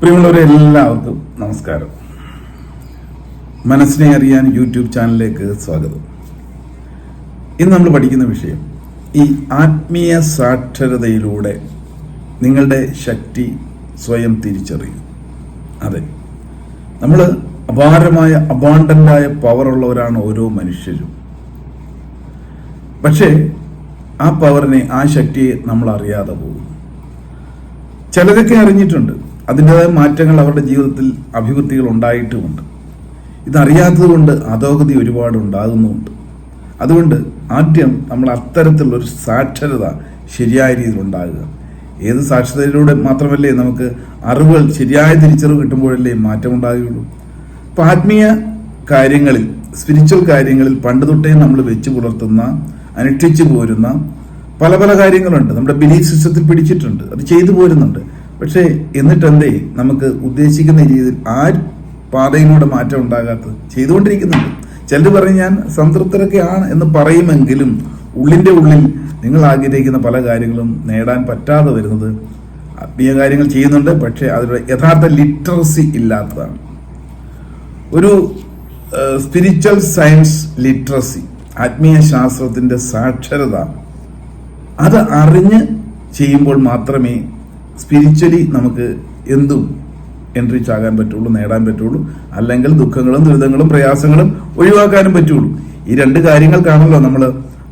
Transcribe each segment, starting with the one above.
പ്രിയമുള്ളവരെ എല്ലാവർക്കും നമസ്കാരം. മനസ്സിനെ അറിയാൻ യൂട്യൂബ് ചാനലിലേക്ക് സ്വാഗതം. ഇന്ന് നമ്മൾ പഠിക്കുന്ന വിഷയം ഈ ആത്മീയ സാക്ഷരതയിലൂടെ നിങ്ങളുടെ ശക്തി സ്വയം തിരിച്ചറിയും. അതെ നമ്മൾ അപാരമായ അബാണ്ടന്റായ പവറുള്ളവരാണ് ഓരോ മനുഷ്യരും. പക്ഷേ ആ പവറിനെ ആ ശക്തിയെ നമ്മൾ അറിയാതെ പോകും ചിലതൊക്കെ അറിഞ്ഞിട്ടുണ്ട് അതിന്റെതായ മാറ്റങ്ങൾ അവരുടെ ജീവിതത്തിൽ അഭിവൃദ്ധികൾ ഉണ്ടായിട്ടുമുണ്ട്. ഇതറിയാത്തത് കൊണ്ട് അധോഗതി ഒരുപാട് ഉണ്ടാകുന്നുമുണ്ട്. അതുകൊണ്ട് ആദ്യം നമ്മൾ അത്തരത്തിലുള്ള ഒരു സാക്ഷരത ശരിയായ രീതിയിൽ ഉണ്ടാകുക. ഏത് സാക്ഷരതയിലൂടെ മാത്രമല്ലേ നമുക്ക് അറിവുകൾ ശരിയായ തിരിച്ചറിവ് കിട്ടുമ്പോഴല്ലേ മാറ്റം ഉണ്ടാകുകയുള്ളൂ? അപ്പം ആത്മീയ കാര്യങ്ങളിൽ സ്പിരിച്വൽ കാര്യങ്ങളിൽ പണ്ട് തൊട്ടേ നമ്മൾ വെച്ച് പുലർത്തുന്ന അനുഷ്ഠിച്ചു പോരുന്ന പല പല കാര്യങ്ങളുണ്ട്. നമ്മുടെ ബിലീഫ് സിസ്റ്റത്തിൽ പിടിച്ചിട്ടുണ്ട്. അത് ചെയ്തു പോരുന്നുണ്ട്. പക്ഷേ എന്നിട്ട് എന്തേ നമുക്ക് ഉദ്ദേശിക്കുന്ന രീതിയിൽ ആ പാതയിലൂടെ മാറ്റം ഉണ്ടാകാത്തത് ചെയ്തുകൊണ്ടിരിക്കുന്നുണ്ട്. ചിലർ പറയും ഞാൻ സംതൃപ്തരൊക്കെയാണ് എന്ന് പറയുമെങ്കിലും ഉള്ളിന്റെ ഉള്ളിൽ നിങ്ങൾ ആഗ്രഹിക്കുന്ന പല കാര്യങ്ങളും നേടാൻ പറ്റാതെ വരുന്നത് ആത്മീയ കാര്യങ്ങൾ ചെയ്യുന്നുണ്ട് പക്ഷേ അതിലൂടെ യഥാർത്ഥ ലിറ്ററസി ഇല്ലാത്തതാണ്. ഒരു സ്പിരിച്വൽ സയൻസ് ലിറ്ററസി ആത്മീയ ശാസ്ത്രത്തിന്റെ സാക്ഷരത. അത് അറിഞ്ഞ് ചെയ്യുമ്പോൾ മാത്രമേ സ്പിരിച്വലി നമുക്ക് എന്തും എൻട്രിച്ച് ആകാൻ പറ്റുള്ളൂ നേടാൻ പറ്റുള്ളൂ. അല്ലെങ്കിൽ ദുഃഖങ്ങളും ദുരിതങ്ങളും പ്രയാസങ്ങളും ഒഴിവാക്കാനും പറ്റുള്ളൂ. ഈ രണ്ട് കാര്യങ്ങൾക്കാണല്ലോ നമ്മൾ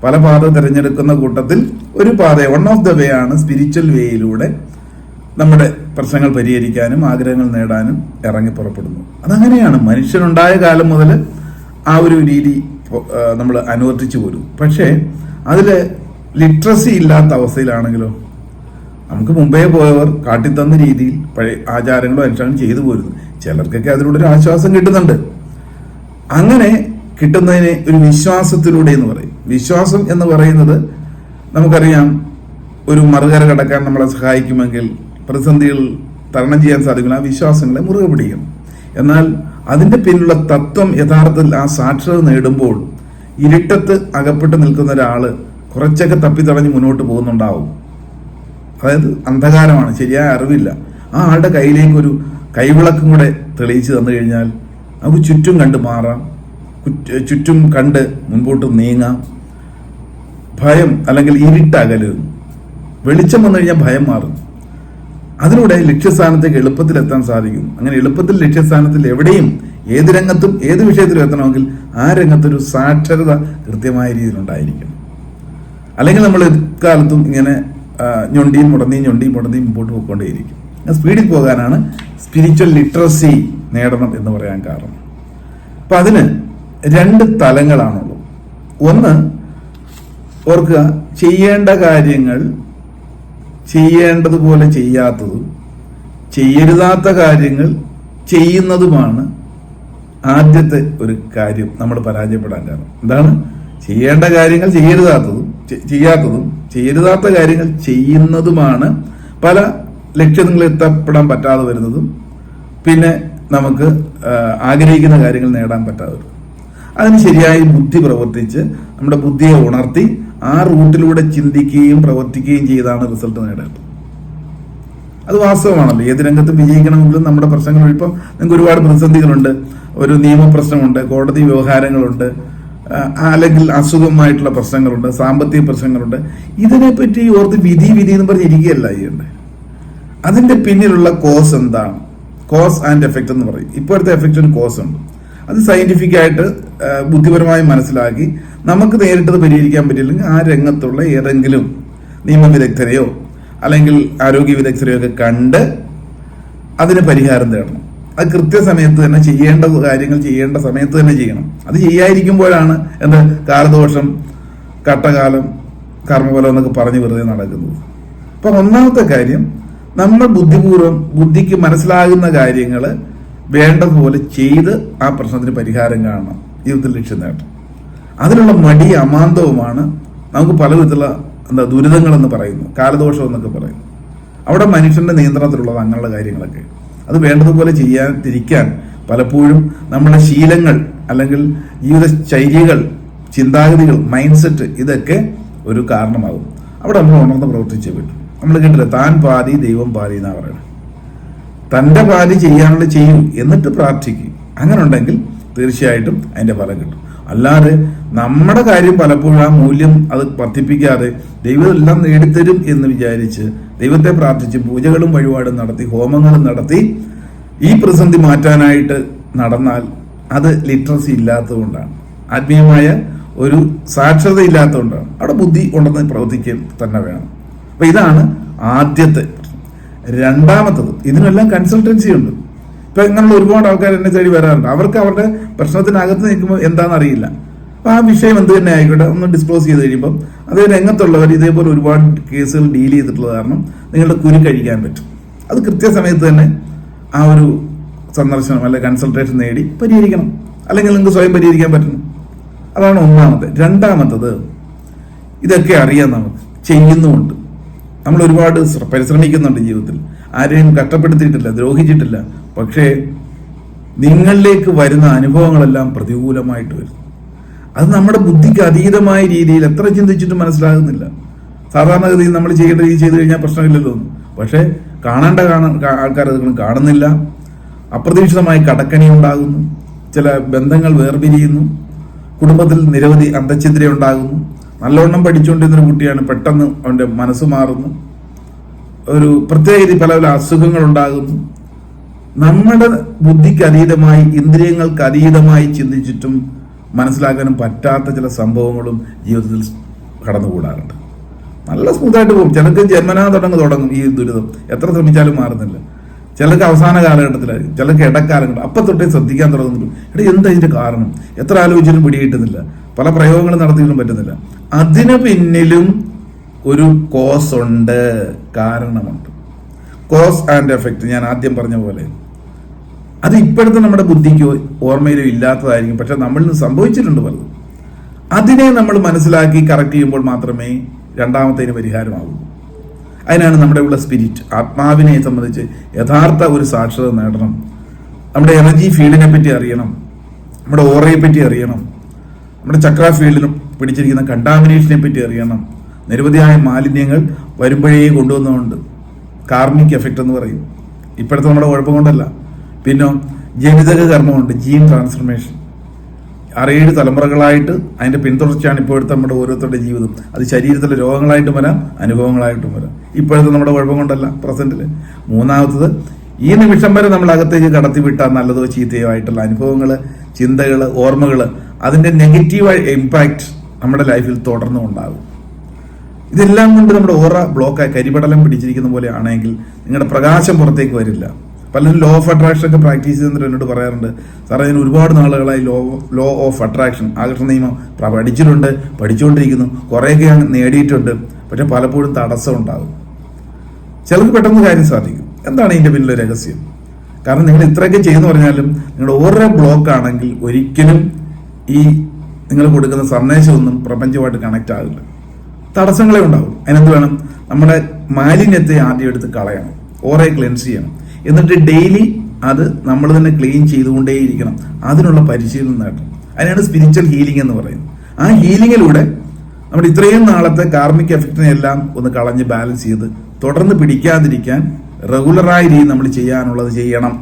പല പാത തിരഞ്ഞെടുക്കുന്ന കൂട്ടത്തിൽ ഒരു പാത വൺ ഓഫ് ദ വേ ആണ് സ്പിരിച്വൽ വേയിലൂടെ നമ്മുടെ പ്രശ്നങ്ങൾ പരിഹരിക്കാനും ആഗ്രഹങ്ങൾ നേടാനും ഇറങ്ങി പുറപ്പെടുന്നു. അതങ്ങനെയാണ്. മനുഷ്യനുണ്ടായ കാലം മുതൽ ആ ഒരു രീതി നമ്മൾ അനുവർത്തിച്ചു പോരും. പക്ഷേ അതിൽ ലിറ്ററസി ഇല്ലാത്ത അവസ്ഥയിലാണെങ്കിലോ നമുക്ക് മുമ്പേ പോയവർ കാട്ടിത്തന്ന രീതിയിൽ പഴയ ആചാരങ്ങളും അനുഷ്ഠാനം ചെയ്തു പോരുന്നു. ചിലർക്കൊക്കെ അതിലൂടെ ഒരു ആശ്വാസം കിട്ടുന്നുണ്ട്. അങ്ങനെ കിട്ടുന്നതിനെ ഒരു വിശ്വാസത്തിലൂടെ എന്ന് പറയും. വിശ്വാസം എന്ന് പറയുന്നത് നമുക്കറിയാം ഒരു മറുകര കടക്കാൻ നമ്മളെ സഹായിക്കുമെങ്കിൽ പ്രതിസന്ധികൾ തരണം ചെയ്യാൻ സാധിക്കുന്ന. ആ വിശ്വാസങ്ങളെ മുറുകെ പിടിക്കണം എന്നാൽ അതിന്റെ പിന്നിലുള്ള തത്വം യഥാർത്ഥത്തിൽ ആ സാക്ഷരത നേടുമ്പോൾ ഇരുട്ടത്ത് അകപ്പെട്ട് നിൽക്കുന്ന ഒരാൾ കുറച്ചൊക്കെ തപ്പിത്തടഞ്ഞ് മുന്നോട്ട് പോകുന്നുണ്ടാവും. അതായത് അന്ധകാരമാണ് ശരിയായ അറിവില്ല. ആ ആളുടെ കയ്യിലേക്ക് ഒരു കൈവിളക്കും കൂടെ തെളിയിച്ച് തന്നു കഴിഞ്ഞാൽ നമുക്ക് ചുറ്റും കണ്ട് മാറാം. ചുറ്റും കണ്ട് മുൻപോട്ട് നീങ്ങാം. ഭയം അല്ലെങ്കിൽ ഇരുട്ടകലും. വെളിച്ചം വന്നു കഴിഞ്ഞാൽ ഭയം മാറും. അതിലൂടെ ലക്ഷ്യസ്ഥാനത്തേക്ക് എളുപ്പത്തിൽ എത്താൻ സാധിക്കും. അങ്ങനെ എളുപ്പത്തിൽ ലക്ഷ്യസ്ഥാനത്തിൽ എവിടെയും ഏത് രംഗത്തും ഏത് വിഷയത്തിലും എത്തണമെങ്കിൽ ആ രംഗത്തൊരു സാക്ഷരത കൃത്യമായ രീതിയിൽ ഉണ്ടായിരിക്കണം അല്ലെങ്കിൽ നമ്മൾ എക്കാലത്തും ഇങ്ങനെ ഞൊണ്ടിയും മുടന്തിയും ഞൊണ്ടിയും മുടന്തിയും മുമ്പോട്ട് പോയിക്കൊണ്ടേയിരിക്കും. സ്പീഡിൽ പോകാനാണ് സ്പിരിച്വൽ ലിറ്ററസി നേടണം എന്ന് പറയാൻ കാരണം. അപ്പൊ അതിന് രണ്ട് തലങ്ങളാണുള്ളത്. ഒന്ന് ഓർക്കുക ചെയ്യേണ്ട കാര്യങ്ങൾ ചെയ്യേണ്ടതുപോലെ ചെയ്യാത്തതും ചെയ്യരുതാത്ത കാര്യങ്ങൾ ചെയ്യുന്നതുമാണ് ആദ്യത്തെ ഒരു കാര്യം നമ്മൾ പരാജയപ്പെടാൻ കാരണം. എന്താണ്? ചെയ്യേണ്ട കാര്യങ്ങൾ ചെയ്യരുതാത്തതും ചെയ്യാത്തതും ചെയ്യരുതാത്ത കാര്യങ്ങൾ ചെയ്യുന്നതുമാണ് പല ലക്ഷ്യങ്ങളിൽ എത്തപ്പെടാൻ പറ്റാതെ വരുന്നതും പിന്നെ നമുക്ക് ആഗ്രഹിക്കുന്ന കാര്യങ്ങൾ നേടാൻ പറ്റാതെ വരും അതിന് ശരിയായി ബുദ്ധി പ്രവർത്തിച്ച് നമ്മുടെ ബുദ്ധിയെ ഉണർത്തി ആ റൂട്ടിലൂടെ ചിന്തിക്കുകയും പ്രവർത്തിക്കുകയും ചെയ്താണ് റിസൾട്ട് നേടേണ്ടത്. അത് വാസ്തവമാണല്ലോ. ഏത് രംഗത്തും വിജയിക്കണമെങ്കിലും നമ്മുടെ പ്രശ്നങ്ങൾ ഇപ്പം നിങ്ങൾക്ക് ഒരുപാട് പ്രതിസന്ധികളുണ്ട്. ഒരു നിയമപ്രശ്നമുണ്ട് കോടതി വ്യവഹാരങ്ങളുണ്ട് അല്ലെങ്കിൽ അസുഖമായിട്ടുള്ള പ്രശ്നങ്ങളുണ്ട് സാമ്പത്തിക പ്രശ്നങ്ങളുണ്ട്. ഇതിനെപ്പറ്റി ഓർത്ത് വിധി വിധി എന്ന് പറഞ്ഞ് ഇരിക്കുകയല്ല ചെയ്യേണ്ടത് അതിന്റെ പിന്നിലുള്ള കോസ് എന്താണ്? കോസ് ആൻഡ് എഫക്റ്റ് എന്ന് പറയും. ഇപ്പോഴത്തെ എഫക്റ്റിന് കോസ് ഉണ്ട്. അത് സയന്റിഫിക് ആയിട്ട് ബുദ്ധിപരമായി മനസ്സിലാക്കി നമുക്ക് നേരിട്ടത് പരിഹരിക്കാൻ പറ്റില്ലെങ്കിൽ ആ രംഗത്തുള്ള ഏതെങ്കിലും നിയമവിദഗ്ധരെയോ അല്ലെങ്കിൽ ആരോഗ്യ വിദഗ്ധരെയോ ഒക്കെ കണ്ട് അതിന് പരിഹാരം തേടണം. അത് കൃത്യസമയത്ത് തന്നെ ചെയ്യേണ്ട കാര്യങ്ങൾ ചെയ്യേണ്ട സമയത്ത് തന്നെ ചെയ്യണം. അത് ചെയ്യാതിരിക്കുമ്പോഴാണ് എന്താ കാലദോഷം കട്ടകാലം കർമ്മഫലം എന്നൊക്കെ പറഞ്ഞ് വെറുതെ നടക്കുന്നത്. അപ്പൊ ഒന്നാമത്തെ കാര്യം നമ്മൾ ബുദ്ധിപൂർവം ബുദ്ധിക്ക് മനസ്സിലാകുന്ന കാര്യങ്ങൾ വേണ്ടതുപോലെ ചെയ്ത് ആ പ്രശ്നത്തിന് പരിഹാരം കാണണം. ജീവിതത്തിൽ ലക്ഷ്യം നേട്ടം അതിനുള്ള മടി അമാന്തവുമാണ് നമുക്ക് പല വിധത്തിലുള്ള എന്താ ദുരിതങ്ങൾ എന്ന് പറയുന്നു കാലദോഷം എന്നൊക്കെ പറയുന്നു അവിടെ മനുഷ്യന്റെ നിയന്ത്രണത്തിലുള്ളത് അങ്ങനെയുള്ള കാര്യങ്ങളൊക്കെ. അത് വേണ്ടതുപോലെ ചെയ്യാൻ തിരിക്കാൻ പലപ്പോഴും നമ്മുടെ ശീലങ്ങൾ അല്ലെങ്കിൽ ജീവിത ശൈലികൾ ചിന്താഗതികൾ മൈൻഡ് സെറ്റ് ഇതൊക്കെ ഒരു കാരണമാകും. അവിടെ നമ്മൾ ഉണർന്ന് പ്രവർത്തിച്ചേ പറ്റും. നമ്മൾ കേട്ടില്ല താൻ പാതി ദൈവം പാതി എന്നാണ് പറയുന്നത്. തന്റെ പാതി ചെയ്യാനുള്ള ചെയ്യും എന്നിട്ട് പ്രാർത്ഥിക്കും. അങ്ങനെ ഉണ്ടെങ്കിൽ തീർച്ചയായിട്ടും അതിന്റെ ഫലം കിട്ടും. അല്ലാതെ നമ്മുടെ കാര്യം പലപ്പോഴും ആ മൂല്യം അത് വർദ്ധിപ്പിക്കാതെ ദൈവം എല്ലാം നേടിത്തരും എന്ന് വിചാരിച്ച് ദൈവത്തെ പ്രാർത്ഥിച്ച് പൂജകളും വഴിപാടും നടത്തി ഹോമങ്ങളും നടത്തി ഈ പ്രതിസന്ധി മാറ്റാനായിട്ട് നടന്നാൽ അത് ലിറ്ററസി ഇല്ലാത്തതുകൊണ്ടാണ്. ആത്മീയമായ ഒരു സാക്ഷരത ഇല്ലാത്തതുകൊണ്ടാണ്. അവിടെ ബുദ്ധി ഉണ്ടെന്ന് പ്രവർത്തിക്കുക തന്നെ വേണം. അപ്പൊ ഇതാണ് ആദ്യത്തെ രണ്ടാമത്തത് ഇതിനെല്ലാം കൺസൾട്ടൻസി ഉണ്ട്. ഇപ്പൊ ഇങ്ങനെയുള്ള ഒരുപാട് ആൾക്കാർ എന്നെ തേടി വരാറുണ്ട്. അവർക്ക് അവരുടെ പ്രശ്നത്തിനകത്ത് നിൽക്കുമ്പോൾ എന്താണെന്ന് അറിയില്ല. അപ്പൊ ആ വിഷയം എന്ത് തന്നെ ആയിക്കോട്ടെ ഒന്ന് ഡിസ്ക്ലോസ് ചെയ്ത് കഴിയുമ്പോൾ അത് രംഗത്തുള്ളവർ ഇതേപോലെ ഒരുപാട് കേസുകൾ ഡീൽ ചെയ്തിട്ടുള്ളത് കാരണം നിങ്ങളുടെ കുരു കഴിക്കാൻ പറ്റും. അത് കൃത്യസമയത്ത് തന്നെ ആ ഒരു സന്ദർശനം അല്ലെ കൺസൾട്ടേഷൻ നേടി പരിഹരിക്കണം. അല്ലെങ്കിൽ നിങ്ങൾക്ക് സ്വയം പരിഹരിക്കാൻ പറ്റണം അതാണ് ഒന്നാമത്തെ. രണ്ടാമത്തത് ഇതൊക്കെ അറിയാം നമുക്ക് ചെയ്യുന്നുമുണ്ട്. നമ്മൾ ഒരുപാട് ശ്ര- പരിശ്രമിക്കുന്നുണ്ട് ജീവിതത്തിൽ. ആരെയും കഷ്ടപ്പെടുത്തിയിട്ടില്ല ദ്രോഹിച്ചിട്ടില്ല. പക്ഷേ നിങ്ങളിലേക്ക് വരുന്ന അനുഭവങ്ങളെല്ലാം പ്രതികൂലമായിട്ട് വരും അത് നമ്മുടെ ബുദ്ധിക്ക് അതീതമായ രീതിയിൽ എത്ര ചിന്തിച്ചിട്ടും മനസ്സിലാകുന്നില്ല. സാധാരണഗതിയിൽ നമ്മൾ ചെയ്യേണ്ട രീതി ചെയ്തു കഴിഞ്ഞാൽ പ്രശ്നമില്ലല്ലോ. പക്ഷേ കാണേണ്ട കാണ കാ- ആൾക്കാർ അത് കാണുന്നില്ല. അപ്രതീക്ഷിതമായി കടക്കണി ഉണ്ടാകുന്നു. ചില ബന്ധങ്ങൾ വേർപിരിയുന്നു. കുടുംബത്തിൽ നിരവധി അന്തഛിദ്ര ഉണ്ടാകുന്നു. നല്ലവണ്ണം പഠിച്ചുകൊണ്ടിരുന്നൊരു കുട്ടിയാണ് പെട്ടെന്ന് അവന്റെ മനസ്സ് മാറുന്നു. ഒരു പ്രത്യേക രീതി പല പല അസുഖങ്ങൾ ഉണ്ടാകുന്നു. നമ്മുടെ ബുദ്ധിക്ക് അതീതമായി ഇന്ദ്രിയങ്ങൾക്ക് അതീതമായി ചിന്തിച്ചിട്ടും മനസ്സിലാക്കാനും പറ്റാത്ത ചില സംഭവങ്ങളും ജീവിതത്തിൽ കടന്നുകൂടാറുണ്ട്. നല്ല സ്മൂത്തായിട്ട് പോകും. ചിലർക്ക് ജന്മനാ തുടങ്ങി തുടങ്ങും ഈ ദുരിതം. എത്ര ശ്രമിച്ചാലും മാറുന്നില്ല. ചിലർക്ക് അവസാന കാലഘട്ടത്തിലായിരിക്കും ചിലർക്ക് ഇടക്കാലങ്ങൾ അപ്പം തൊട്ടേ ശ്രദ്ധിക്കാൻ തുടങ്ങുന്നുള്ളൂ എടാ എന്താ ഇതിന്റെ കാരണം? എത്ര ആലോചിച്ചിട്ടും പിടികിട്ടുന്നില്ല. പല പ്രയോഗങ്ങളും നടത്തിയിട്ടും പറ്റുന്നില്ല. അതിന് പിന്നിലും ഒരു കോസ് ഉണ്ട്. കാരണമുണ്ട്. കോസ് ആൻഡ് എഫക്റ്റ് ഞാൻ ആദ്യം പറഞ്ഞ പോലെ. അത് ഇപ്പോഴത്തെ നമ്മുടെ ബുദ്ധിക്കോ ഓർമ്മയിലോ ഇല്ലാത്തതായിരിക്കും. പക്ഷെ നമ്മളിൽ നിന്ന് സംഭവിച്ചിട്ടുണ്ട് പലതും. അതിനെ നമ്മൾ മനസ്സിലാക്കി കറക്റ്റ് ചെയ്യുമ്പോൾ മാത്രമേ രണ്ടാമത്തേന് പരിഹാരമാകൂ അതിനാണ് നമ്മുടെ ഉള്ള സ്പിരിറ്റ് ആത്മാവിനെ സംബന്ധിച്ച് യഥാർത്ഥ ഒരു സാക്ഷരത നേടണം. നമ്മുടെ എനർജി ഫീൽഡിനെ പറ്റി അറിയണം. നമ്മുടെ ഓറയെ പറ്റി അറിയണം. നമ്മുടെ ചക്ര ഫീൽഡിന് പിടിച്ചിരിക്കുന്ന കണ്ടാമിനേഷനെ പറ്റി അറിയണം. നിരവധിയായ മാലിന്യങ്ങൾ വരുമ്പോഴേ കൊണ്ടുവന്നുകൊണ്ട് കാർമിക് എഫക്റ്റ് എന്ന് പറയും. ഇപ്പോഴത്തെ നമ്മുടെ കുഴപ്പം കൊണ്ടല്ല. പിന്നെ ജനിതക കർമ്മമുണ്ട് ജീൻ ട്രാൻസ്ഫർമേഷൻ അറിയേഴ് തലമുറകളായിട്ട് അതിന്റെ പിന്തുടർച്ചയാണ് ഇപ്പോഴത്തെ നമ്മുടെ ഓരോരുത്തരുടെ ജീവിതം. അത് ശരീരത്തിലെ രോഗങ്ങളായിട്ടും വരാം അനുഭവങ്ങളായിട്ടും വരാം. ഇപ്പോഴത്തെ നമ്മുടെ കുഴപ്പം കൊണ്ടല്ല പ്രസന്റിൽ മൂന്നാമത്തത് ഈ നിമിഷം വരെ നമ്മൾ അകത്തേക്ക് കടത്തിവിട്ട നല്ലതോ ചീത്തയോ ആയിട്ടുള്ള അനുഭവങ്ങൾ ചിന്തകൾ ഓർമ്മകൾ അതിന്റെ നെഗറ്റീവ് ഇമ്പാക്റ്റ് നമ്മുടെ ലൈഫിൽ തുടർന്നും ഉണ്ടാകും. ഇതെല്ലാം കൊണ്ട് നമ്മുടെ ഓറ ബ്ലോക്കായി കരിപടലം പിടിച്ചിരിക്കുന്ന പോലെ ആണെങ്കിൽ നിങ്ങളുടെ പ്രകാശം പുറത്തേക്ക് വരില്ല. പലരും ലോ ഓഫ് അട്രാക്ഷൻ ഒക്കെ പ്രാക്ടീസ് ചെയ്തിട്ട് എന്നോട് പറയാറുണ്ട്. സാറേ ഞാൻ ഒരുപാട് നാളുകളായി ലോ ലോ ഓഫ് അട്രാക്ഷൻ ആകർഷണ നിയമം പഠിച്ചിട്ടുണ്ട് പഠിച്ചുകൊണ്ടിരിക്കുന്നു. കുറേയൊക്കെ ഞാൻ നേടിയിട്ടുണ്ട്. പക്ഷെ പലപ്പോഴും തടസ്സം ഉണ്ടാകും. ചിലർക്ക് പെട്ടെന്ന് കാര്യം സാധിക്കും. എന്താണ് ഇതിന്റെ പിന്നിലെ രഹസ്യം? കാരണം നിങ്ങൾ ഇത്രയൊക്കെ ചെയ്യുന്നു പറഞ്ഞാലും നിങ്ങളുടെ ഓരോ ബ്ലോക്ക് ആണെങ്കിൽ ഒരിക്കലും ഈ നിങ്ങൾ കൊടുക്കുന്ന സന്ദേശമൊന്നും പ്രപഞ്ചമായിട്ട് കണക്ട് ആകില്ല. തടസ്സങ്ങളെ ഉണ്ടാവും അതിനെന്ത് വേണം? നമ്മുടെ മാലിന്യത്തെ ആദ്യം എടുത്ത് കളയണം. ഓറെ ക്ലെൻസ് ചെയ്യണം. എന്നിട്ട് ഡെയിലി അത് നമ്മൾ തന്നെ ക്ലീൻ ചെയ്തുകൊണ്ടേയിരിക്കണം. അതിനുള്ള പരിശീലനം നേട്ടം അതിനാണ് സ്പിരിച്വൽ ഹീലിംഗ് എന്ന് പറയുന്നത്. ആ ഹീലിങ്ങിലൂടെ നമ്മുടെ ഇത്രയും നാളത്തെ കാർമിക് എഫക്റ്റിനെ എല്ലാം ഒന്ന് കളഞ്ഞ് ബാലൻസ് ചെയ്ത് തുടർന്ന് പിടിക്കാതിരിക്കാൻ റെഗുലറായ രീതി നമ്മൾ ചെയ്യാനുള്ളത് ചെയ്യണം.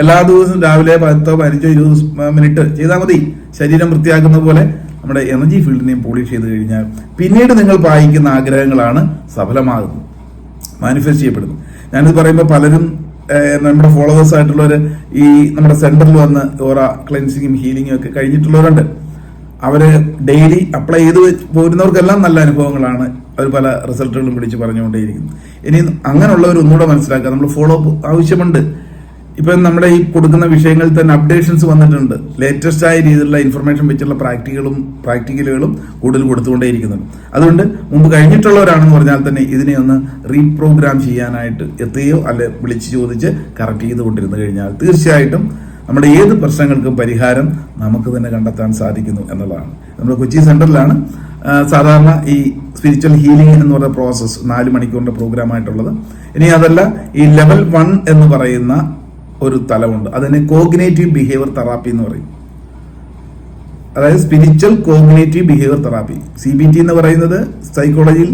എല്ലാ ദിവസവും രാവിലെ പത്തോ പതിനഞ്ചോ ഇരുപത് മിനിറ്റ് ചെയ്താൽ മതി. ശരീരം വൃത്തിയാക്കുന്ന പോലെ നമ്മുടെ എനർജി ഫീൽഡിനെയും പോളിഷ് ചെയ്ത് കഴിഞ്ഞാൽ പിന്നീട് നിങ്ങൾ പായിക്കുന്ന ആഗ്രഹങ്ങളാണ് സഫലമാകുന്നത്. മാനിഫെസ്റ്റ് ചെയ്യപ്പെടുന്നത്. ഞാനിത് പറയുമ്പോൾ പലരും നമ്മുടെ ഫോളോവേഴ്സ് ആയിട്ടുള്ളവർ ഈ നമ്മുടെ സെന്ററിൽ വന്ന് ഓറ ക്ലെൻസിങ്ങും ഹീലിങ്ങും ഒക്കെ കഴിഞ്ഞിട്ടുള്ളവരുണ്ട്. അവർ ഡെയിലി അപ്ലൈ ചെയ്ത് പോരുന്നവർക്കെല്ലാം നല്ല അനുഭവങ്ങളാണ് അവർ പല റിസൾട്ടുകളും പിടിച്ച് പറഞ്ഞുകൊണ്ടേയിരിക്കുന്നു ഇനി അങ്ങനെയുള്ളവർ ഒന്നുകൂടെ മനസ്സിലാക്കുക. നമ്മൾ ഫോളോ അപ്പ് ആവശ്യമുണ്ട്. ഇപ്പം നമ്മുടെ ഈ കൊടുക്കുന്ന വിഷയങ്ങളിൽ തന്നെ അപ്ഡേഷൻസ് വന്നിട്ടുണ്ട്. ലേറ്റസ്റ്റ് ആയ രീതിയിലുള്ള ഇൻഫർമേഷൻ വെച്ചുള്ള പ്രാക്ടിക്കലും പ്രാക്ടിക്കലുകളും കൂടുതൽ കൊടുത്തുകൊണ്ടേയിരിക്കുന്നുണ്ട്. അതുകൊണ്ട് മുമ്പ് കഴിഞ്ഞിട്ടുള്ളവരാണെന്ന് പറഞ്ഞാൽ തന്നെ ഇതിനെ ഒന്ന് റീപ്രോഗ്രാം ചെയ്യാനായിട്ട് എത്തുകയോ അല്ലെ വിളിച്ച് ചോദിച്ച് കറക്റ്റ് ചെയ്ത് കൊണ്ടിരുന്നു കഴിഞ്ഞാൽ തീർച്ചയായിട്ടും നമ്മുടെ ഏത് പ്രശ്നങ്ങൾക്കും പരിഹാരം നമുക്ക് തന്നെ കണ്ടെത്താൻ സാധിക്കുന്നു എന്നുള്ളതാണ്. നമ്മുടെ കൊച്ചി സെന്ററിലാണ് സാധാരണ ഈ സ്പിരിച്വൽ ഹീലിംഗ് എന്ന് പറയുന്ന പ്രോസസ്സ് നാല് മണിക്കൂറിന്റെ പ്രോഗ്രാം ആയിട്ടുള്ളത്. ഇനി അതല്ല ഈ ലെവൽ വൺ എന്ന് പറയുന്ന ഒരു തലമുണ്ട്. അതിനെ കോഗ്നേറ്റീവ് ബിഹേവിയർ തെറാപ്പി എന്ന് പറയും. അതായത് spiritual cognitive behaviour therapy C B T എന്ന് പറയുന്നത് സൈക്കോളജിയിൽ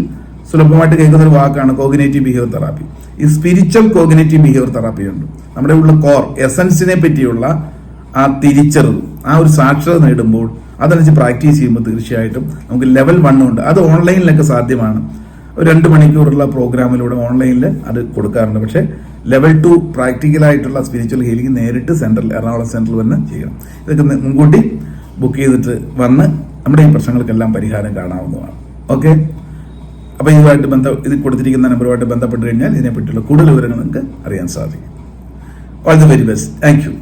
സുലഭമായിട്ട് കേൾക്കുന്ന ഒരു വാക്കാണ് കോഗ്നേറ്റീവ് ബിഹേവിയർ തെറാപ്പി ഈ സ്പിരിച്വൽ കോഗ്നേറ്റീവ് ബിഹേവിയർ തെറാപ്പി ഉണ്ട്. നമ്മുടെ ഉള്ള കോർ എസൻസിനെ പറ്റിയുള്ള ആ തിരിച്ചറിവ് ആ ഒരു സാക്ഷരത നേടുമ്പോൾ അതനുസരിച്ച് പ്രാക്ടീസ് ചെയ്യുമ്പോൾ തീർച്ചയായിട്ടും നമുക്ക് ലെവൽ വണ്ണും ഉണ്ട്. അത് ഓൺലൈനിലൊക്കെ സാധ്യമാണ്. ഒരു രണ്ട് മണിക്കൂറുള്ള പ്രോഗ്രാമിലൂടെ ഓൺലൈനിൽ അത് കൊടുക്കാറുണ്ട്. പക്ഷേ ലെവൽ ടു പ്രാക്ടിക്കലായിട്ടുള്ള സ്പിരിച്വൽ ഹീലിംഗ് നേരിട്ട് സെന്ററിൽ എറണാകുളം സെന്ററിൽ വന്ന് ചെയ്യണം. ഇതൊക്കെ മുൻകൂട്ടി ബുക്ക് ചെയ്തിട്ട് വന്ന് നമ്മുടെ ഈ പ്രശ്നങ്ങൾക്കെല്ലാം പരിഹാരം കാണാവുന്നതാണ്. ഓക്കെ? അപ്പോൾ ഇതുമായിട്ട് ബന്ധ ഇത് കൊടുത്തിരിക്കുന്ന നമ്പറുമായിട്ട് ബന്ധപ്പെട്ട് കഴിഞ്ഞാൽ ഇതിനെപ്പറ്റിയുള്ള കൂടുതൽ വിവരങ്ങൾ നിങ്ങൾക്ക് അറിയാൻ സാധിക്കും. All the very best thank you